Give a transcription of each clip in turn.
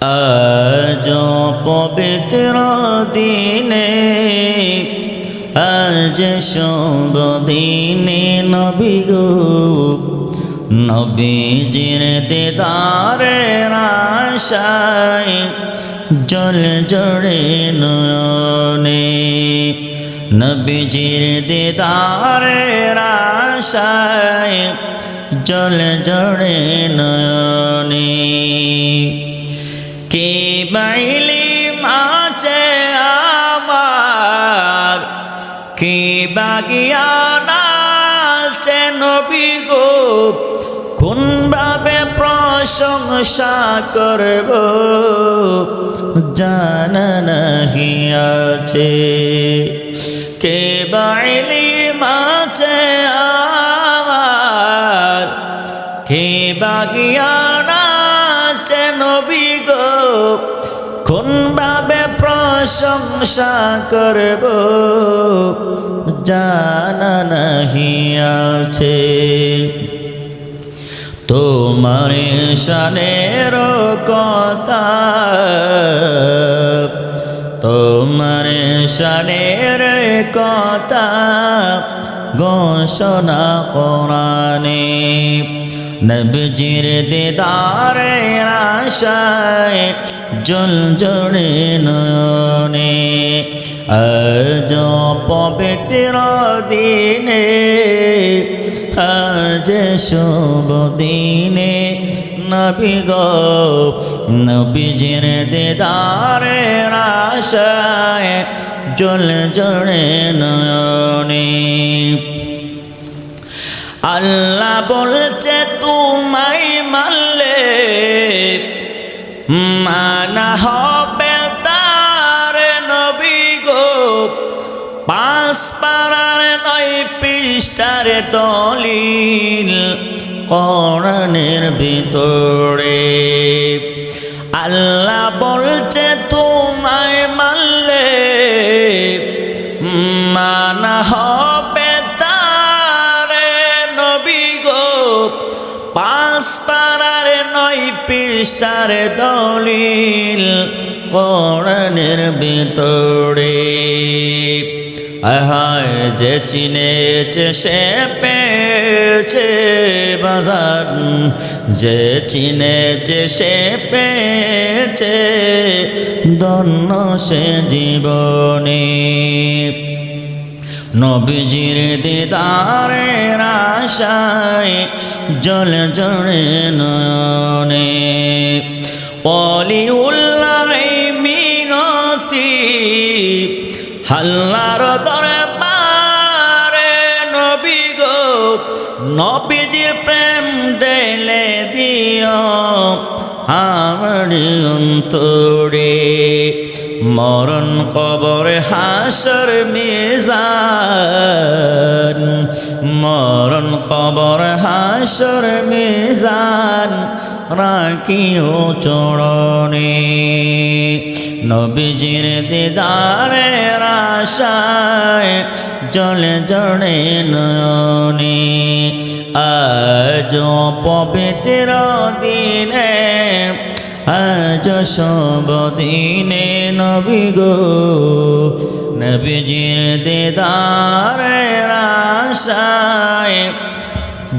আজ পবিত্র দিনে, আজ শুভ দিনে নবী গো, নবীজির দিদারের আশায় জল জড়ে নয়নে, নবীজির দিদারের আশায় জল জড়ে নয়নে। কে বাইলি মাছে আমার? কে বাগিয়ানা আছে নবী গো? কোন ভাবে প্রশংসা করব? জানা নাহি আছে। কে বাইলি গো কোন ভাবে প্রশংসা করব? জানা নাহি আছে। তোমার শানের কথা, তোমার শানের কথা ঘোষণা কোরআনে। নবজির দিদারের আশায় জল জড়ে নয়নে, আজ পবিত্র দিনে, আজ শুভ দিনে, নবী গো, নবীজির দিদারের আশায় জল জড়ে নয়নে। আল্লাহ বলছে, তোমায় মারলে মানা হবে তার নবী গো। পাঁচ পাড়ার নয় পৃষ্ঠার দলিল কোরআনের ভিতরে। আল্লাহ বলছে, তোমায় মারলে মানা হবে পাড়ার নয় পৃষ্ঠার দলিল কোরআনের ভিতরে। আহায় যে চিনেছে সে পেয়েছে বাজার। যে চিনেছে সে পেয়েছে দন্য সে জীবনে। নবীজির দিদারের আশায় জল জড়ে নয়নে। অলিউল্লাহ মিনতি, হাল্লার দরবারে নবী গো, নবীজির প্রেম দেলে দিও। আমার অন্তরে। মরণ কবর হাসর মিজান। মরণ কবর হাসর মিজান রাখিও চরণে। নবীজির দিদারের আশায় জলে জড়ে নয়নে। আজ পবিত্র দিনে আজ সব দিনে নবী গো নবীজির দেদার রাশায়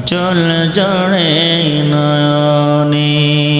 জল জড়ে নয়নে।